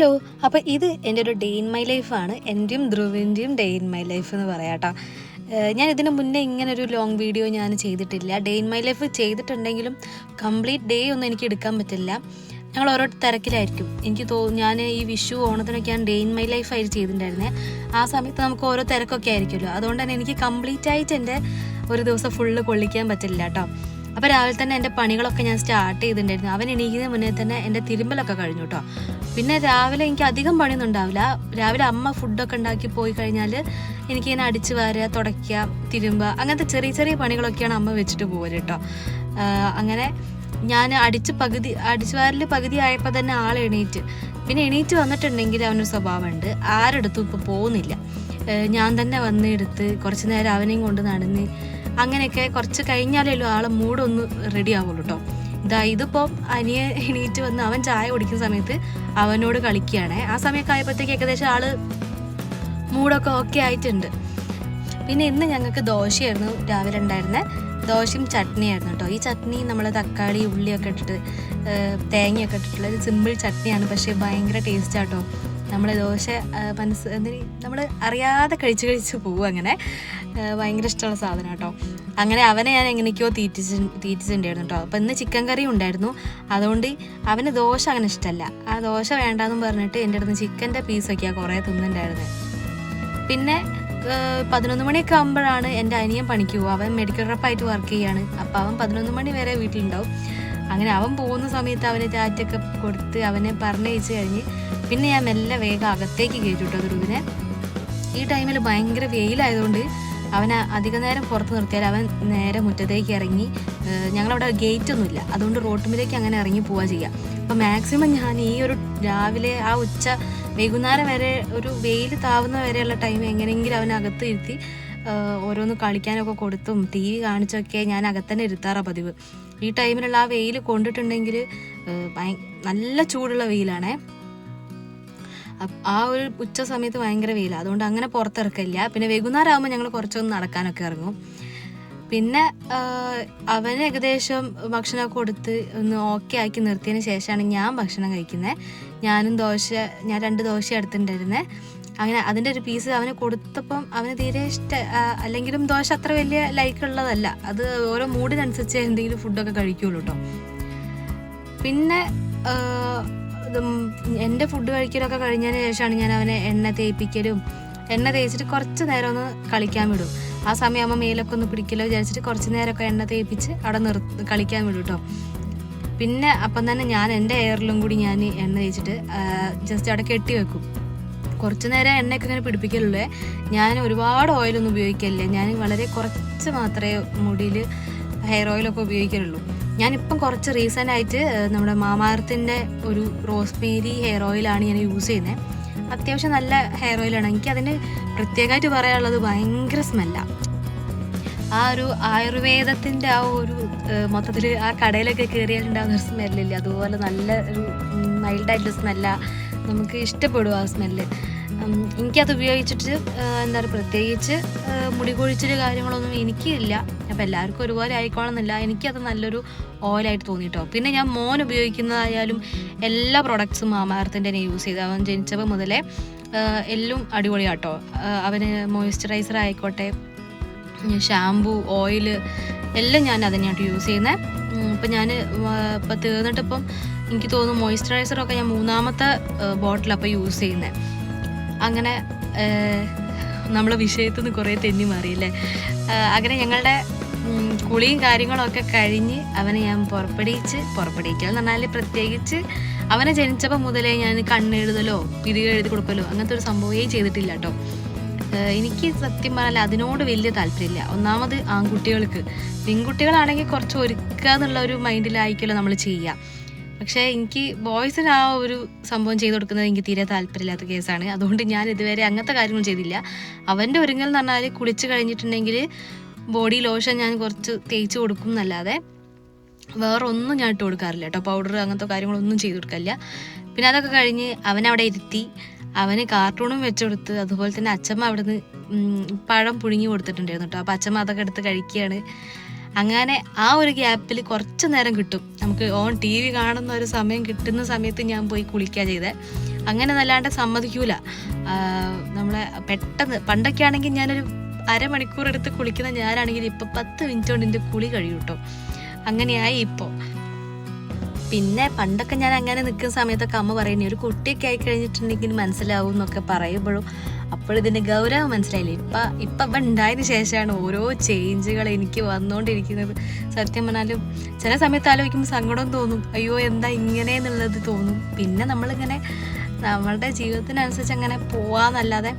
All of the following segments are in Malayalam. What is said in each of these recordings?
ഹലോ അപ്പോൾ ഇത് എന്റെ ഒരു ഡേ ഇൻ മൈ ലൈഫാണ്. എന്റെയും ധ്രുവിന്റെയും ഡേ ഇൻ മൈ ലൈഫ് എന്ന് പറയാട്ടോ ഞാൻ ഇതിന് മുന്നേ ഇങ്ങനെ ഒരു ലോങ് വീഡിയോ ഞാൻ ചെയ്തിട്ടില്ല. ഡേ ഇൻ മൈ ലൈഫ് ചെയ്തിട്ടുണ്ടെങ്കിലും കംപ്ലീറ്റ് ഡേ ഒന്നും എനിക്ക് എടുക്കാൻ പറ്റില്ല. ഞങ്ങൾ ഓരോ തിരക്കിലായിരിക്കും. എനിക്ക് തോന്നുന്നു ഞാൻ ഈ വിഷു ഓണത്തിനൊക്കെ ഞാൻ ഡേ ഇൻ മൈ ലൈഫ് ആയിട്ട് ചെയ്തിട്ടുണ്ടായിരുന്നത് ആ സമയത്ത് നമുക്ക് ഓരോ തിരക്കൊക്കെ ആയിരിക്കുമല്ലോ. അതുകൊണ്ട് തന്നെ എനിക്ക് കംപ്ലീറ്റ് ആയിട്ട് എന്റെ ഒരു ദിവസം ഫുള്ള് കൊള്ളിക്കാൻ പറ്റില്ല കേട്ടോ. അപ്പോൾ രാവിലെ തന്നെ എന്റെ പണികളൊക്കെ ഞാൻ സ്റ്റാർട്ട് ചെയ്തിട്ടുണ്ടായിരുന്നു. അവൻ എണീക്കുന്ന മുന്നേ തന്നെ എന്റെ തിരുമ്പലൊക്കെ കഴിഞ്ഞു കേട്ടോ പിന്നെ രാവിലെ എനിക്ക് അധികം പണിയൊന്നും ഉണ്ടാവില്ല. രാവിലെ അമ്മ ഫുഡൊക്കെ ഉണ്ടാക്കി പോയി കഴിഞ്ഞാൽ എനിക്കിങ്ങനെ അടിച്ച് വാരുക തുടയ്ക്കുക തിരുമ്പുക അങ്ങനത്തെ ചെറിയ ചെറിയ പണികളൊക്കെയാണ് അമ്മ വെച്ചിട്ട് പോകൽ കേട്ടോ അങ്ങനെ ഞാൻ അടിച്ച് പകുതി അടിച്ചു വാരൽ പകുതി ആയപ്പോൾ തന്നെ ആൾ എണീറ്റ്. പിന്നെ എണീറ്റ് വന്നിട്ടുണ്ടെങ്കിൽ അവനൊരു സ്വഭാവമുണ്ട്. ആരെടുത്തും ഇപ്പോൾ പോകുന്നില്ല. ഞാൻ തന്നെ വന്ന് എടുത്ത് കുറച്ച് നേരം അവനെയും കൊണ്ട് നടന്ന് അങ്ങനെയൊക്കെ കുറച്ച് കഴിഞ്ഞാലേ ആളെ മൂടൊന്ന് റെഡി ആവുള്ളൂ കേട്ടോ ഇതാ ഇതിപ്പോൾ അനിയെ എണീറ്റ് വന്ന് അവൻ ചായ കുടിക്കുന്ന സമയത്ത് അവനോട് കളിക്കുകയാണ്. ആ സമയമൊക്കെ ആയപ്പോഴത്തേക്ക് ഏകദേശം ആൾ മൂടൊക്കെ ഓക്കെ ആയിട്ടുണ്ട്. പിന്നെ ഇന്ന് ഞങ്ങൾക്ക് ദോശയായിരുന്നു രാവിലെ ഉണ്ടായിരുന്നത് ദോശയും ചട്നിയായിരുന്നു കേട്ടോ ഈ ചട്നി നമ്മൾ തക്കാളി ഉള്ളിയൊക്കെ ഇട്ടിട്ട് തേങ്ങയൊക്കെ ഇട്ടിട്ടുള്ള ഒരു സിമ്പിൾ ചട്നിയാണ്. പക്ഷേ ഭയങ്കര ടേസ്റ്റ് ആട്ടോ നമ്മൾ ദോശ മനസ്സ് എന്തിന് നമ്മൾ അറിയാതെ കഴിച്ച് കഴിച്ച് പോകും അങ്ങനെ. ഭയങ്കര ഇഷ്ടമുള്ള സാധനം കേട്ടോ. അങ്ങനെ അവനെ ഞാൻ എങ്ങനെയൊക്കെയോ തീറ്റിച്ച് തീറ്റിച്ചിട്ടുണ്ടായിരുന്നു കേട്ടോ. അപ്പം ഇന്ന് ചിക്കൻ കറി ഉണ്ടായിരുന്നു. അതുകൊണ്ട് അവന് ദോശ അങ്ങനെ ഇഷ്ടമല്ല ആ ദോശ വേണ്ടാന്നും പറഞ്ഞിട്ട് എന്റെ അടുത്ത് ചിക്കന്റെ പീസൊക്കെയാണ് കുറേ തിന്നിട്ടുണ്ടായിരുന്നത് പിന്നെ പതിനൊന്ന് മണിയൊക്കെ ആകുമ്പോഴാണ് എന്റെ അനിയൻ പണിക്ക് പോകുക അവൻ മെഡിക്കൽ റെപ്പായിട്ട് വർക്ക് ചെയ്യാണ്. അപ്പോൾ അവൻ പതിനൊന്ന് മണി വരെ വീട്ടിലുണ്ടാവും. അങ്ങനെ അവൻ പോകുന്ന സമയത്ത് അവന് ചാറ്റൊക്കെ കൊടുത്ത് അവനെ പറഞ്ഞയച്ച് കഴിഞ്ഞ് പിന്നെ ഞാൻ മെല്ലെ വേഗം അകത്തേക്ക് കയറ്റി വിട്ടു ധ്രുവിനെ ഈ ടൈമിൽ ഭയങ്കര വെയിലായതുകൊണ്ട് അവനെ അധിക നേരം പുറത്ത് നിർത്തിയാൽ അവൻ നേരെ മുറ്റത്തേക്ക് ഇറങ്ങി ഞങ്ങളവിടെ ഗേറ്റ് ഒന്നുമില്ല അതുകൊണ്ട് റോട്ടുമ്പിലേക്ക് അങ്ങനെ ഇറങ്ങി പോവുക ചെയ്യുക അപ്പോൾ മാക്സിമം ഞാൻ ഈ ഒരു രാവിലെ ആ ഉച്ച വൈകുന്നേരം വരെ ഒരു വെയിൽ താവുന്ന വരെയുള്ള ടൈം എങ്ങനെയെങ്കിലും അവനകത്ത് ഇരുത്തി ഏഹ്, ഓരോന്ന് കളിക്കാനൊക്കെ കൊടുത്തും ടി വി കാണിച്ചൊക്കെ ഞാൻ അകത്തന്നെ ഇരുത്താറാണ് പതിവ്. ഈ ടൈമിലുള്ള ആ വെയിൽ കൊണ്ടിട്ടുണ്ടെങ്കിൽ നല്ല ചൂടുള്ള വെയിലാണേ. ആ ഒരു ഉച്ച സമയത്ത് ഭയങ്കര വെയിലാണ് അതുകൊണ്ട് അങ്ങനെ പുറത്തിറക്കില്ല പിന്നെ വൈകുന്നേരം ആകുമ്പോൾ ഞങ്ങൾ കുറച്ചൊന്ന് നടക്കാനൊക്കെ ഇറങ്ങും. പിന്നെ അവന് ഏകദേശം ഭക്ഷണമൊക്കെ കൊടുത്ത് ഒന്ന് ഓക്കെ ആക്കി നിർത്തിയതിന് ശേഷമാണ് ഞാൻ ഭക്ഷണം കഴിക്കുന്നത് ഞാനും ദോശ ഞാൻ രണ്ട് ദോശ എടുത്തിട്ടുണ്ടായിരുന്നേ. അങ്ങനെ അതിന്റെ ഒരു പീസ് അവന് കൊടുത്തപ്പം അവന് തീരെ ഇഷ്ട അല്ലെങ്കിലും ദോശ അത്ര വലിയ ലൈക്ക് ഉള്ളതല്ല. അത് ഓരോ മൂഡിനനുസരിച്ച് എന്തെങ്കിലും ഫുഡൊക്കെ കഴിക്കുള്ളൂ കേട്ടോ പിന്നെ എന്റെ ഫുഡ് കഴിക്കലൊക്കെ കഴിഞ്ഞതിന് ശേഷമാണ് ഞാൻ അവനെ എണ്ണ തേപ്പിക്കലും. എണ്ണ തേച്ചിട്ട് കുറച്ച് നേരം ഒന്ന് കളിക്കാൻ വിടും. ആ സമയമാകുമ്പോൾ മേലൊക്കെ ഒന്ന് പിടിക്കലോ വിചാരിച്ചിട്ട് കുറച്ച് നേരമൊക്കെ എണ്ണ തേപ്പിച്ച് അവിടെ നിർ കളിക്കാൻ വിടും കേട്ടോ പിന്നെ അപ്പം തന്നെ ഞാൻ എന്റെ എയറിലും കൂടി ഞാൻ എണ്ണ തേച്ചിട്ട് ജസ്റ്റ് അവിടെ കെട്ടി വെക്കും. കുറച്ച് നേരം എണ്ണയൊക്കെ ഇങ്ങനെ പിടിപ്പിക്കലുള്ളേ ഞാൻ ഒരുപാട് ഓയിലൊന്നും ഉപയോഗിക്കലില്ല. ഞാൻ വളരെ കുറച്ച് മാത്രമേ മുടിയിൽ ഹെയർ ഓയിലൊക്കെ ഉപയോഗിക്കലുള്ളൂ. ഞാനിപ്പം കുറച്ച് റീസെന്റ് ആയിട്ട് നമ്മുടെ മാമാർത്തിന്റെ ഒരു റോസ്മേരി ഹെയർ ഓയിലാണ് ഞാൻ യൂസ് ചെയ്യുന്നത് അത്യാവശ്യം നല്ല ഹെയർ ഓയിലാണ് എനിക്ക് അതിന് പ്രത്യേകമായിട്ട് പറയാനുള്ളത് ഭയങ്കര സ്മെല്ല ആ. ഒരു ആയുർവേദത്തിന്റെ ആ ഒരു മൊത്തത്തിൽ ആ കടയിലൊക്കെ കയറിയാലുണ്ടാകുന്ന ഒരു സ്മെല്ലില്ല അതുപോലെ നല്ല ഒരു മൈൽഡായിട്ടുള്ള സ്മെല്ല നമുക്ക് ഇഷ്ടപ്പെടും ആ സ്മെല്ല് എനിക്കത് ഉപയോഗിച്ചിട്ട് എന്താ പറയുക പ്രത്യേകിച്ച് മുടി കൊഴിച്ചിൽ കാര്യങ്ങളൊന്നും എനിക്കില്ല. അപ്പോൾ എല്ലാവർക്കും ഒരുപോലെ ആയിക്കോണമെന്നില്ല എനിക്കത് നല്ലൊരു ഓയിലായിട്ട് തോന്നിട്ടോ. പിന്നെ ഞാൻ മോൻ ഉപയോഗിക്കുന്നതായാലും എല്ലാ പ്രൊഡക്ട്സും മാമാർത്തിന്റെ തന്നെ യൂസ് ചെയ്ത്. അവൻ ജനിച്ചപ്പോൾ മുതലേ എല്ലും അടിപൊളിയാട്ടോ. അവന് മോയ്സ്ചറൈസർ ആയിക്കോട്ടെ ഷാമ്പു ഓയിൽ എല്ലാം ഞാൻ അതിനായിട്ട് യൂസ് ചെയ്യുന്നത് ഇപ്പം ഞാൻ ഇപ്പം തീർന്നിട്ടിപ്പം എനിക്ക് തോന്നുന്നു മോയ്സ്ചറൈസറൊക്കെ ഞാൻ മൂന്നാമത്തെ ബോട്ടിലാണ് യൂസ് ചെയ്യുന്നത് അങ്ങനെ നമ്മളെ വിഷയത്തിൽ നിന്ന് കുറേ തെന്നി മാറിയില്ലേ? അങ്ങനെ ഞങ്ങളുടെ കുളിയും കാര്യങ്ങളൊക്കെ കഴിഞ്ഞ് അവനെ ഞാൻ പുറപ്പെടുവിച്ച് പുറപ്പെടുവിക്കുക എന്ന് പറഞ്ഞാൽ പ്രത്യേകിച്ച് അവനെ ജനിച്ചപ്പോൾ മുതലേ ഞാൻ കണ്ണെഴുതലോ പിരിക എഴുതി കൊടുക്കലോ അങ്ങനത്തെ ഒരു സംഭവമേ ചെയ്തിട്ടില്ല കേട്ടോ എനിക്ക് സത്യം പറഞ്ഞാൽ അതിനോട് വലിയ താല്പര്യമില്ല. ഒന്നാമത് ആൺകുട്ടികൾക്ക്. പെൺകുട്ടികളാണെങ്കിൽ കുറച്ച് ഒരുക്കുക എന്നുള്ള ഒരു മൈൻഡിലായിരിക്കുമല്ലോ നമ്മൾ ചെയ്യുക. പക്ഷേ എനിക്ക് ബോയ്സിന് ആ ഒരു സംഭവം ചെയ്തു കൊടുക്കുന്നത് എനിക്ക് തീരെ താല്പര്യമില്ലാത്ത കേസാണ്. അതുകൊണ്ട് ഞാൻ ഇതുവരെ അങ്ങനത്തെ കാര്യങ്ങൾ ചെയ്തില്ല. അവന്റെ ഒരുങ്ങൽ എന്ന് പറഞ്ഞാൽ കുളിച്ച് കഴിഞ്ഞിട്ടുണ്ടെങ്കിൽ ബോഡി ലോഷൻ ഞാൻ കുറച്ച് തേച്ച് കൊടുക്കും എന്നല്ലാതെ വേറെ ഒന്നും ഞാൻ ഇട്ട് കൊടുക്കാറില്ല കേട്ടോ. പൗഡർ അങ്ങനത്തെ കാര്യങ്ങളൊന്നും ചെയ്ത് കൊടുക്കില്ല പിന്നെ അതൊക്കെ കഴിഞ്ഞ് അവിടെ ഇരുത്തി അവന് കാർട്ടൂണും വെച്ച് കൊടുത്ത് അതുപോലെ തന്നെ അച്ഛമ്മ അവിടുന്ന് പഴം പുഴുങ്ങി കൊടുത്തിട്ടുണ്ടായിരുന്നു കേട്ടോ. അപ്പോൾ അച്ഛമ്മ അതൊക്കെ എടുത്ത് കഴിക്കുകയാണ്. അങ്ങനെ ആ ഒരു ഗ്യാപ്പിൽ കുറച്ച് നേരം കിട്ടും. നമുക്ക് ഓൺ ടി വി കാണുന്ന ഒരു സമയം കിട്ടുന്ന സമയത്ത് ഞാൻ പോയി കുളിക്കുക ചെയ്തേ. അങ്ങനെ നല്ലാണ്ട് സമ്മതിക്കൂല. നമ്മളെ പെട്ടെന്ന് പണ്ടൊക്കെ ആണെങ്കിൽ ഞാനൊരു അരമണിക്കൂർ എടുത്ത് കുളിക്കുന്ന ഞാനാണെങ്കിൽ ഇപ്പം പത്ത് മിനിറ്റ് കൊണ്ട് എന്റെ കുളി കഴിയും കേട്ടോ. അങ്ങനെയായി ഇപ്പോൾ പിന്നെ പണ്ടൊക്കെ ഞാൻ അങ്ങനെ നിൽക്കുന്ന സമയത്തൊക്കെ അമ്മ പറയുന്നേ ഒരു കുട്ടിയൊക്കെ ആയി കഴിഞ്ഞിട്ടുണ്ടെങ്കിൽ മനസ്സിലാവും എന്നൊക്കെ പറയുമ്പോഴും അപ്പോഴിതിന്റെ ഗൗരവം മനസ്സിലായില്ല? ഇപ്പം ഇപ്പം ഇപ്പം ഉണ്ടായതിന് ശേഷമാണ് ഓരോ ചേഞ്ചുകൾ എനിക്ക് വന്നുകൊണ്ടിരിക്കുന്നത് സത്യം പറഞ്ഞാലും ചില സമയത്ത് ആലോചിക്കുമ്പോൾ സങ്കടം തോന്നും. അയ്യോ എന്താ ഇങ്ങനെ എന്നുള്ളത്? തോന്നും. പിന്നെ നമ്മളിങ്ങനെ നമ്മളുടെ ജീവിതത്തിനനുസരിച്ച് അങ്ങനെ പോവാന്നല്ലാതെ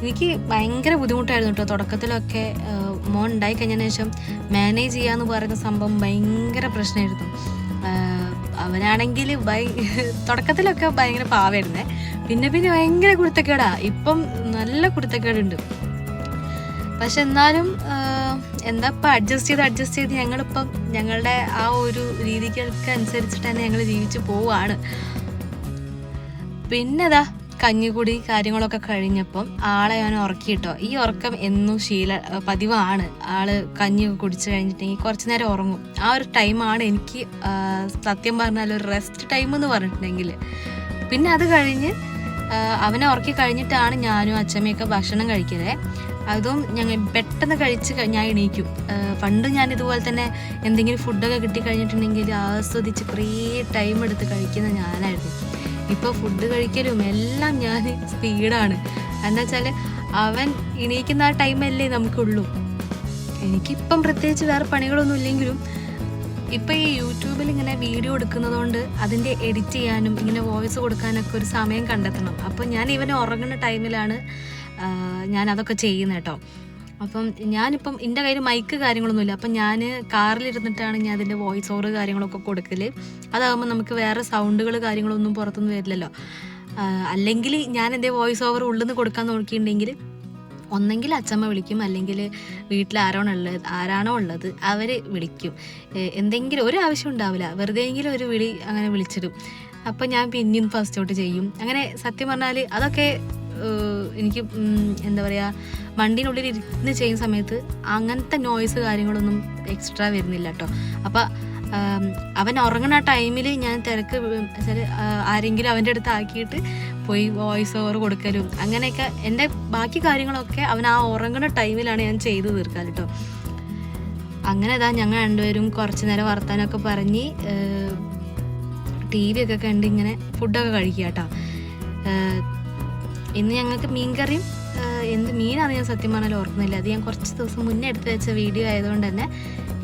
എനിക്ക് ഭയങ്കര ബുദ്ധിമുട്ടായിരുന്നു കേട്ടോ. തുടക്കത്തിലൊക്കെ മോൻ ഉണ്ടായി കഴിഞ്ഞതിന് ശേഷം മാനേജ് ചെയ്യാന്ന് പറയുന്ന സംഭവം ഭയങ്കര പ്രശ്നമായിരുന്നു. അവനാണെങ്കിൽ ഭയ തുടക്കത്തിലൊക്കെ ഭയങ്കര പാവായിരുന്നേ പിന്നെ പിന്നെ ഭയങ്കര കുരുത്തക്കേടാ. ഇപ്പം നല്ല കുരുത്തക്കേടുണ്ട്. പക്ഷെ എന്നാലും എന്താ ഇപ്പം അഡ്ജസ്റ്റ് ചെയ്ത് അഡ്ജസ്റ്റ് ചെയ്ത് ഞങ്ങളിപ്പം ഞങ്ങളുടെ ആ ഒരു രീതികൾക്ക് അനുസരിച്ചിട്ട് തന്നെ ഞങ്ങൾ ജീവിച്ചു പോവാണ്. പിന്നെ അതാ കഞ്ഞിക്കുടി കാര്യങ്ങളൊക്കെ കഴിഞ്ഞപ്പം ആളെ ഞാൻ ഉറക്കിയിട്ടോ. ഈ ഉറക്കം എന്നും ശീല പതിവാണ്. ആൾ കഞ്ഞി കുടിച്ചു കഴിഞ്ഞിട്ടുണ്ടെങ്കിൽ കുറച്ച് നേരം ഉറങ്ങും. ആ ഒരു ടൈമാണ് എനിക്ക് സത്യം പറഞ്ഞാൽ ഒരു റെസ്റ്റ് ടൈം എന്ന് പറഞ്ഞിട്ടുണ്ടെങ്കിൽ പിന്നെ അത് കഴിഞ്ഞ് അവനെ ഉറക്കി കഴിഞ്ഞിട്ടാണ് ഞാനും അച്ഛമ്മയൊക്കെ ഭക്ഷണം കഴിക്കലേ. അതും ഞങ്ങൾ പെട്ടെന്ന് കഴിച്ച് കഴി- ഞാൻ എണീക്കും. പണ്ട് ഞാൻ ഇതുപോലെ തന്നെ എന്തെങ്കിലും ഫുഡൊക്കെ കിട്ടി കഴിഞ്ഞിട്ടുണ്ടെങ്കിൽ ആസ്വദിച്ച് ഫ്രീ ടൈം എടുത്ത് കഴിക്കുന്ന ഞാനായിരുന്നു. ഇപ്പോൾ ഫുഡ് കഴിക്കലും എല്ലാം ഞാൻ സ്പീഡാണ് എന്താ വെച്ചാൽ അവൻ എണീക്കുന്ന ആ ടൈമല്ലേ നമുക്കുള്ളൂ. എനിക്കിപ്പം പ്രത്യേകിച്ച് വേറെ പണികളൊന്നും ഇല്ലെങ്കിലും ഇപ്പം ഈ യൂട്യൂബിൽ ഇങ്ങനെ വീഡിയോ എടുക്കുന്നതുകൊണ്ട് അതിന്റെ എഡിറ്റ് ചെയ്യാനും ഇങ്ങനെ വോയിസ് കൊടുക്കാനൊക്കെ ഒരു സമയം കണ്ടെത്തണം. അപ്പോൾ ഞാൻ ഇവനെ ഉറങ്ങുന്ന ടൈമിലാണ് ഞാൻ അതൊക്കെ ചെയ്യുന്നത് കേട്ടോ. അപ്പം ഞാനിപ്പം എന്റെ കയ്യിൽ മൈക്ക് കാര്യങ്ങളൊന്നുമില്ല. അപ്പം ഞാൻ കാറിലിരുന്നിട്ടാണ് ഞാൻ അതിന്റെ വോയിസ് ഓവർ കാര്യങ്ങളൊക്കെ കൊടുക്കൽ അതാകുമ്പോൾ നമുക്ക് വേറെ സൗണ്ടുകൾ കാര്യങ്ങളൊന്നും പുറത്തുനിന്ന് വരില്ലല്ലോ. അല്ലെങ്കിൽ ഞാൻ എന്റെ വോയിസ് ഓവർ ഉള്ളിൽ നിന്ന് കൊടുക്കാൻ നോക്കിയിട്ടുണ്ടെങ്കിൽ ഒന്നെങ്കിൽ അച്ചമ്മ വിളിക്കും. അല്ലെങ്കിൽ വീട്ടിൽ ആരാണോ ഉള്ളത് ആരാണോ ഉള്ളത് അവർ വിളിക്കും. എന്തെങ്കിലും ഒരു ആവശ്യം ഉണ്ടാവില്ല. വെറുതെ വെറുതെയെങ്കിലും ഒരു വിളി അങ്ങനെ വിളിച്ചിടും. അപ്പം ഞാൻ പിന്നെയും ഫസ്റ്റ് ഔട്ട് ചെയ്യും. അങ്ങനെ സത്യം പറഞ്ഞാൽ അതൊക്കെ എനിക്ക് എന്താ പറയുക വണ്ടീനുള്ളിൽ ഇരുന്ന് ചെയ്യുന്ന സമയത്ത് അങ്ങനത്തെ നോയ്സ് കാര്യങ്ങളൊന്നും എക്സ്ട്രാ വരുന്നില്ല കേട്ടോ അപ്പം അവൻ ഉറങ്ങുന്ന ടൈമിൽ ഞാൻ തിരക്ക് വെച്ചാൽ ആരെങ്കിലും അവന്റെ അടുത്ത് ആക്കിയിട്ട് പോയി വോയിസ് ഓവർ കൊടുക്കലും അങ്ങനെയൊക്കെ എന്റെ ബാക്കി കാര്യങ്ങളൊക്കെ അവൻ ആ ഉറങ്ങുന്ന ടൈമിലാണ് ഞാൻ ചെയ്തു തീർക്കാൻ കേട്ടോ അങ്ങനെ ഇതാ ഞങ്ങൾ രണ്ടുപേരും കുറച്ച് നേരം വർത്താനമൊക്കെ പറഞ്ഞ് ടി വി ഒക്കെ കണ്ട് ഇങ്ങനെ ഫുഡൊക്കെ കഴിക്കുക കേട്ടോ ഇന്ന് ഞങ്ങൾക്ക് മീൻകറിയും എന്ത് മീനാണെന്ന് ഞാൻ സത്യം പറഞ്ഞാൽ ഓർക്കുന്നില്ല. അത് ഞാൻ കുറച്ച് ദിവസം മുന്നേ എടുത്ത് വെച്ച വീഡിയോ ആയതുകൊണ്ട് തന്നെ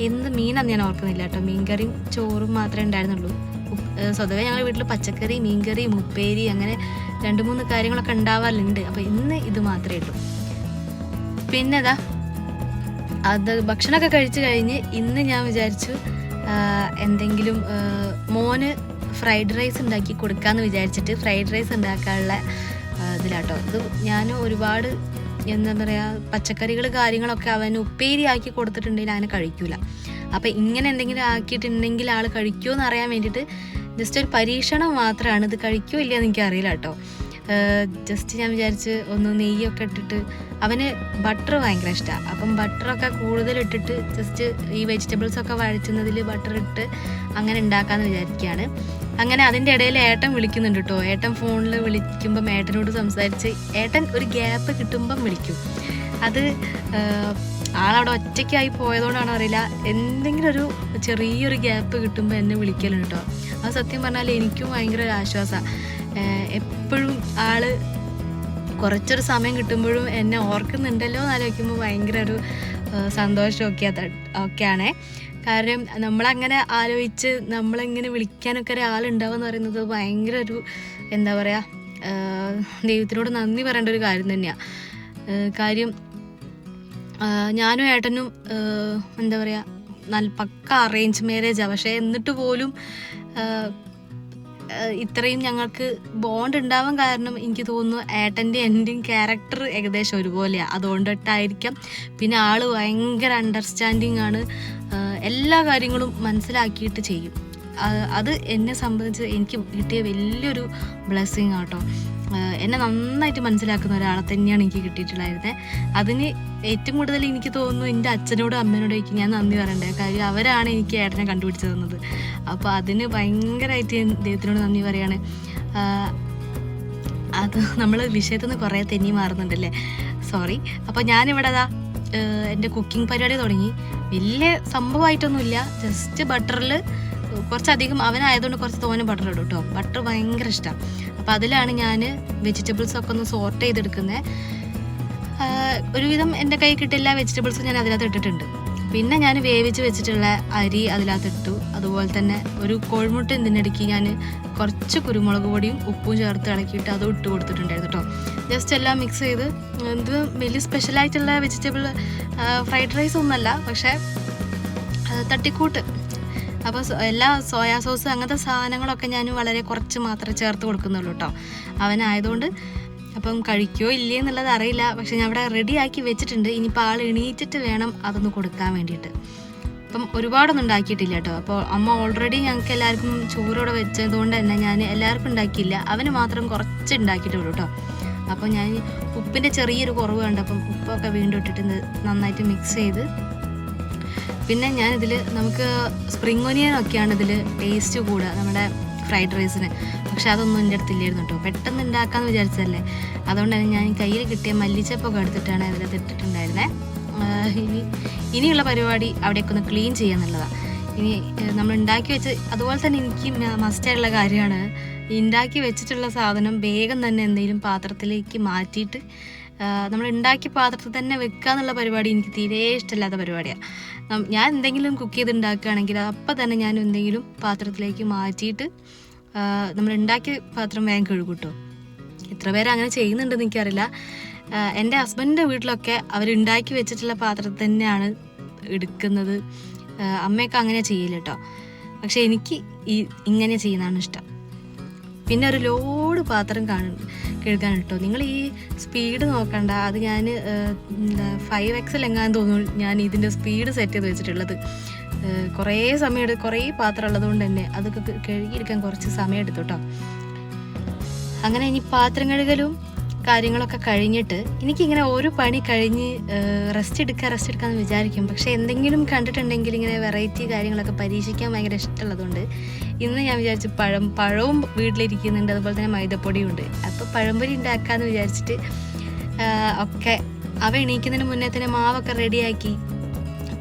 എന്ത് മീനാണെന്ന് ഞാൻ ഓർക്കുന്നില്ല കേട്ടോ. മീൻകറിയും ചോറും മാത്രമേ ഉണ്ടായിരുന്നുള്ളൂ. സ്വതവേ ഞങ്ങളുടെ വീട്ടിൽ പച്ചക്കറി മീൻകറി ഉപ്പേരി അങ്ങനെ രണ്ട് മൂന്ന് കാര്യങ്ങളൊക്കെ ഉണ്ടാവാറുണ്ട്. അപ്പോൾ ഇന്ന് ഇത് മാത്രമേ ഉള്ളൂ. പിന്നെതാ അത് ഭക്ഷണമൊക്കെ കഴിച്ചു കഴിഞ്ഞ് ഇന്ന് ഞാൻ വിചാരിച്ചു എന്തെങ്കിലും മോന് ഫ്രൈഡ് റൈസ് ഉണ്ടാക്കി കൊടുക്കാമെന്ന് വിചാരിച്ചിട്ട് ഫ്രൈഡ് റൈസ് ഉണ്ടാക്കാനുള്ള ഇതിലാട്ടോ ഇത് ഞാൻ ഒരുപാട് എന്താ പറയുക പച്ചക്കറികൾ കാര്യങ്ങളൊക്കെ അവന് ഉപ്പേരി ആക്കി കൊടുത്തിട്ടുണ്ടെങ്കിൽ അവന് കഴിക്കൂല. അപ്പം ഇങ്ങനെ എന്തെങ്കിലും ആക്കിയിട്ടുണ്ടെങ്കിൽ ആൾ കഴിക്കുമോ എന്ന് അറിയാൻ വേണ്ടിയിട്ട് ജസ്റ്റ് ഒരു പരീക്ഷണം മാത്രമാണ് ഇത് കഴിക്കുമോ ഇല്ലയെന്ന് എനിക്കറിയില്ല കേട്ടോ ജസ്റ്റ് ഞാൻ വിചാരിച്ച് ഒന്ന് നെയ്യൊക്കെ ഇട്ടിട്ട് അവന് ബട്ടർ ഭയങ്കര ഇഷ്ടമാണ് അപ്പം ബട്ടറൊക്കെ കൂടുതൽ ഇട്ടിട്ട് ജസ്റ്റ് ഈ വെജിറ്റബിൾസൊക്കെ വഴറ്റുന്നതിൽ ബട്ടർ ഇട്ട് അങ്ങനെ ഉണ്ടാക്കാമെന്ന് വിചാരിക്കുകയാണ് അങ്ങനെ അതിന്റെ ഇടയിൽ ഏട്ടൻ വിളിക്കുന്നുണ്ട് കേട്ടോ ഏട്ടൻ ഫോണിൽ വിളിക്കുമ്പം ഏട്ടനോട് സംസാരിച്ച് ഏട്ടൻ ഒരു ഗ്യാപ്പ് കിട്ടുമ്പം വിളിക്കും. അത് ആളവിടെ ഒറ്റയ്ക്കായി പോയതുകൊണ്ടാണ് അറിയില്ല. എന്തെങ്കിലും ഒരു ചെറിയൊരു ഗ്യാപ്പ് കിട്ടുമ്പോൾ എന്നെ വിളിക്കലുണ്ട് കേട്ടോ അത് സത്യം പറഞ്ഞാൽ എനിക്കും ഭയങ്കര ഒരു ആശ്വാസമാണ് എപ്പോഴും ആൾ കുറച്ചൊരു സമയം കിട്ടുമ്പോഴും എന്നെ ഓർക്കുന്നുണ്ടല്ലോ എന്ന് ആലോചിക്കുമ്പോൾ ഭയങ്കര ഒരു സന്തോഷമൊക്കെ ഒക്കെയാണേ. കാരണം നമ്മളങ്ങനെ ആലോചിച്ച് നമ്മളെങ്ങനെ വിളിക്കാനൊക്കെ ഒരാളുണ്ടാവുക എന്ന് പറയുന്നത് ഭയങ്കര ഒരു എന്താ പറയുക ദൈവത്തിനോട് നന്ദി പറയേണ്ട ഒരു കാര്യം തന്നെയാണ് കാര്യം ഞാനും ഏട്ടനും എന്താ പറയുക നല്ല പക്ക അറേഞ്ച് മാരേജാണ് പക്ഷേ എന്നിട്ട് പോലും ഇത്രയും ഞങ്ങൾക്ക് ബോണ്ട് ഉണ്ടാവാൻ കാരണം എനിക്ക് തോന്നുന്നു ഏട്ടന്റെ എന്റെയും ക്യാരക്ടർ ഏകദേശം ഒരുപോലെയാണ് അതുകൊണ്ടിട്ടായിരിക്കാം. പിന്നെ ആൾ ഭയങ്കര അണ്ടർസ്റ്റാൻഡിങ് ആണ്. എല്ലാ കാര്യങ്ങളും മനസ്സിലാക്കിയിട്ട് ചെയ്യും. അത് എന്നെ സംബന്ധിച്ച് എനിക്ക് കിട്ടിയ വലിയൊരു ബ്ലെസ്സിങ് ആട്ടോ. എന്നെ നന്നായിട്ട് മനസ്സിലാക്കുന്ന ഒരാളെ തന്നെയാണ് എനിക്ക് കിട്ടിയിട്ടുണ്ടായിരുന്നത് അതിന് ഏറ്റവും കൂടുതൽ എനിക്ക് തോന്നുന്നു എന്റെ അച്ഛനോടും അമ്മേനോടും എനിക്ക് ഞാൻ നന്ദി പറയണ്ടേ. കാര്യം അവരാണ് എനിക്ക് ഏട്ടനെ കണ്ടുപിടിച്ചു തന്നത്. അപ്പോൾ അതിന് ഭയങ്കരമായിട്ട് ദൈവത്തിനോട് നന്ദി പറയാണ്. അത് നമ്മൾ വിഷയത്തിൽ നിന്ന് കുറേ തെന്നി മാറുന്നുണ്ടല്ലേ? സോറി അപ്പോൾ ഞാനിവിടെ അതാ എന്റെ കുക്കിംഗ് പരിപാടി തുടങ്ങി. വലിയ സംഭവമായിട്ടൊന്നുമില്ല. ജസ്റ്റ് ബട്ടറിൽ കുറച്ചധികം അവനായതുകൊണ്ട് കുറച്ച് തോനെ ബട്ടർ ഇടും കേട്ടോ ബട്ടർ ഭയങ്കര ഇഷ്ടമാണ് അപ്പോൾ അതിലാണ് ഞാൻ വെജിറ്റബിൾസ് ഒക്കെ ഒന്ന് സോർട്ട് ചെയ്തെടുക്കുന്നത്. ഒരുവിധം എന്റെ കൈ കിട്ടില്ല വെജിറ്റബിൾസ് ഞാൻ അതിനകത്ത് ഇട്ടിട്ടുണ്ട്. പിന്നെ ഞാൻ വേവിച്ച് വെച്ചിട്ടുള്ള അരി അതിലകത്തിട്ടു അതുപോലെ തന്നെ ഒരു കോഴിമുട്ട ഇതിനിടയ്ക്ക് ഞാൻ കുറച്ച് കുരുമുളക് പൊടിയും ഉപ്പും ചേർത്ത് ഇളക്കിയിട്ട് അതും ഇട്ട് കൊടുത്തിട്ടുണ്ടായിരുന്നു കേട്ടോ ജസ്റ്റ് എല്ലാം മിക്സ് ചെയ്ത് എന്ത് വലിയ സ്പെഷ്യലായിട്ടുള്ള വെജിറ്റബിൾ ഫ്രൈഡ് റൈസ് ഒന്നുമല്ല പക്ഷേ തട്ടിക്കൂട്ട്. അപ്പോൾ എല്ലാ സോയാ സോസ് അങ്ങനത്തെ സാധനങ്ങളൊക്കെ ഞാൻ വളരെ കുറച്ച് മാത്രമേ ചേർത്ത് കൊടുക്കുന്നുള്ളൂ കേട്ടോ അവനായതുകൊണ്ട് അപ്പം കഴിക്കോ ഇല്ലേ എന്നുള്ളത് അറിയില്ല. പക്ഷെ ഞാൻ അവിടെ റെഡിയാക്കി വെച്ചിട്ടുണ്ട്. ഇനിയിപ്പോൾ ആൾ എണീറ്റിട്ട് വേണം അതൊന്ന് കൊടുക്കാൻ വേണ്ടിയിട്ട്. അപ്പം ഒരുപാടൊന്നും ഉണ്ടാക്കിയിട്ടില്ല കേട്ടോ. അപ്പോൾ അമ്മ ഓൾറെഡി ഞങ്ങൾക്ക് എല്ലാവർക്കും ചോറോടെ വെച്ചതുകൊണ്ട് തന്നെ ഞാൻ എല്ലാവർക്കും ഉണ്ടാക്കിയില്ല. അവന് മാത്രം കുറച്ച് ഉണ്ടാക്കിയിട്ടുള്ളൂ കേട്ടോ. അപ്പോൾ ഞാൻ ഉപ്പിന്റെ ചെറിയൊരു കുറവ് കണ്ടപ്പം ഉപ്പൊക്കെ വീണ്ടും ഇട്ടിട്ട് നന്നായിട്ട് മിക്സ് ചെയ്ത് പിന്നെ ഞാനിതിൽ നമുക്ക് സ്പ്രിംഗ് ഒനിയനൊക്കെയാണ് ഇതിൽ ടേസ്റ്റ് കൂടുക നമ്മുടെ ഫ്രൈഡ് റൈസിന് പക്ഷെ അതൊന്നും എന്റെ അടുത്തില്ലായിരുന്നു കേട്ടോ. പെട്ടെന്ന് ഉണ്ടാക്കാമെന്ന് വിചാരിച്ചതല്ലേ. അതുകൊണ്ട് തന്നെ ഞാൻ കയ്യിൽ കിട്ടിയ മല്ലിച്ചപ്പൊക്കെ എടുത്തിട്ടാണ് അതിനകത്ത് ഇട്ടിട്ടുണ്ടായിരുന്നത് ഇനി ഇനിയുള്ള പരിപാടി അവിടെയൊക്കെ ഒന്ന് ക്ലീൻ ചെയ്യാന്നുള്ളതാണ് ഇനി നമ്മൾ ഉണ്ടാക്കി വെച്ച് അതുപോലെ തന്നെ എനിക്ക് മസ്റ്റായിട്ടുള്ള കാര്യമാണ്. ഉണ്ടാക്കി വെച്ചിട്ടുള്ള സാധനം വേഗം തന്നെ എന്തെങ്കിലും പാത്രത്തിലേക്ക് മാറ്റിയിട്ട് നമ്മൾ ഉണ്ടാക്കിയ പാത്രത്തിൽ തന്നെ വെക്കുക എന്നുള്ള പരിപാടി എനിക്ക് തീരെ ഇഷ്ടമില്ലാത്ത പരിപാടിയാണ് ഞാൻ എന്തെങ്കിലും കുക്ക് ചെയ്ത് ഉണ്ടാക്കുകയാണെങ്കിൽ അപ്പം തന്നെ ഞാൻ എന്തെങ്കിലും പാത്രത്തിലേക്ക് മാറ്റിയിട്ട് നമ്മൾ ഉണ്ടാക്കിയ പാത്രം വേഗം കഴുകൂട്ടോ. എത്ര പേര് അങ്ങനെ ചെയ്യുന്നുണ്ടെന്ന് എനിക്കറിയില്ല. എന്റെ ഹസ്ബൻഡിന്റെ വീട്ടിലൊക്കെ അവരുണ്ടാക്കി വെച്ചിട്ടുള്ള പാത്രത്തിൽ തന്നെയാണ് എടുക്കുന്നത്. അമ്മയൊക്കെ അങ്ങനെ ചെയ്യില്ല കേട്ടോ പക്ഷെ എനിക്ക് ഈ ഇങ്ങനെ ചെയ്യുന്നതാണ് ഇഷ്ടം. പിന്നെ ഒരു ലോഡ് പാത്രം കാണും കഴുകാൻ കേട്ടോ നിങ്ങൾ ഈ സ്പീഡ് നോക്കണ്ട. അത് ഞാൻ ഫൈവ് എക്സൽ എങ്ങാൻ തോന്നുന്നു ഞാൻ ഇതിന്റെ സ്പീഡ് സെറ്റ് ചെയ്ത് വെച്ചിട്ടുള്ളത്. കുറേ സമയം കുറേ പാത്രം ഉള്ളത് കൊണ്ട് തന്നെ അതൊക്കെ കഴുകിയിരിക്കാൻ കുറച്ച് സമയം എടുത്തു കേട്ടോ അങ്ങനെ ഇനി പാത്രം കഴുകലും കാര്യങ്ങളൊക്കെ കഴിഞ്ഞിട്ട് എനിക്കിങ്ങനെ ഓരോ പണി കഴിഞ്ഞ് റെസ്റ്റ് എടുക്കുക റെസ്റ്റ് എടുക്കാമെന്ന് വിചാരിക്കും. പക്ഷേ എന്തെങ്കിലും കണ്ടിട്ടുണ്ടെങ്കിൽ ഇങ്ങനെ വെറൈറ്റി കാര്യങ്ങളൊക്കെ പരീക്ഷിക്കാൻ ഭയങ്കര ഇഷ്ടമുള്ളതുകൊണ്ട് ഇന്ന് ഞാൻ വിചാരിച്ചു പഴം പഴവും വീട്ടിലിരിക്കുന്നുണ്ട്. അതുപോലെ തന്നെ മൈദപ്പൊടിയും ഉണ്ട് അപ്പോൾ പഴംപൊരി ഉണ്ടാക്കാമെന്ന് വിചാരിച്ചിട്ട് ഒക്കെ അവ എണീക്കുന്നതിന് മുന്നേ തന്നെ മാവൊക്കെ റെഡിയാക്കി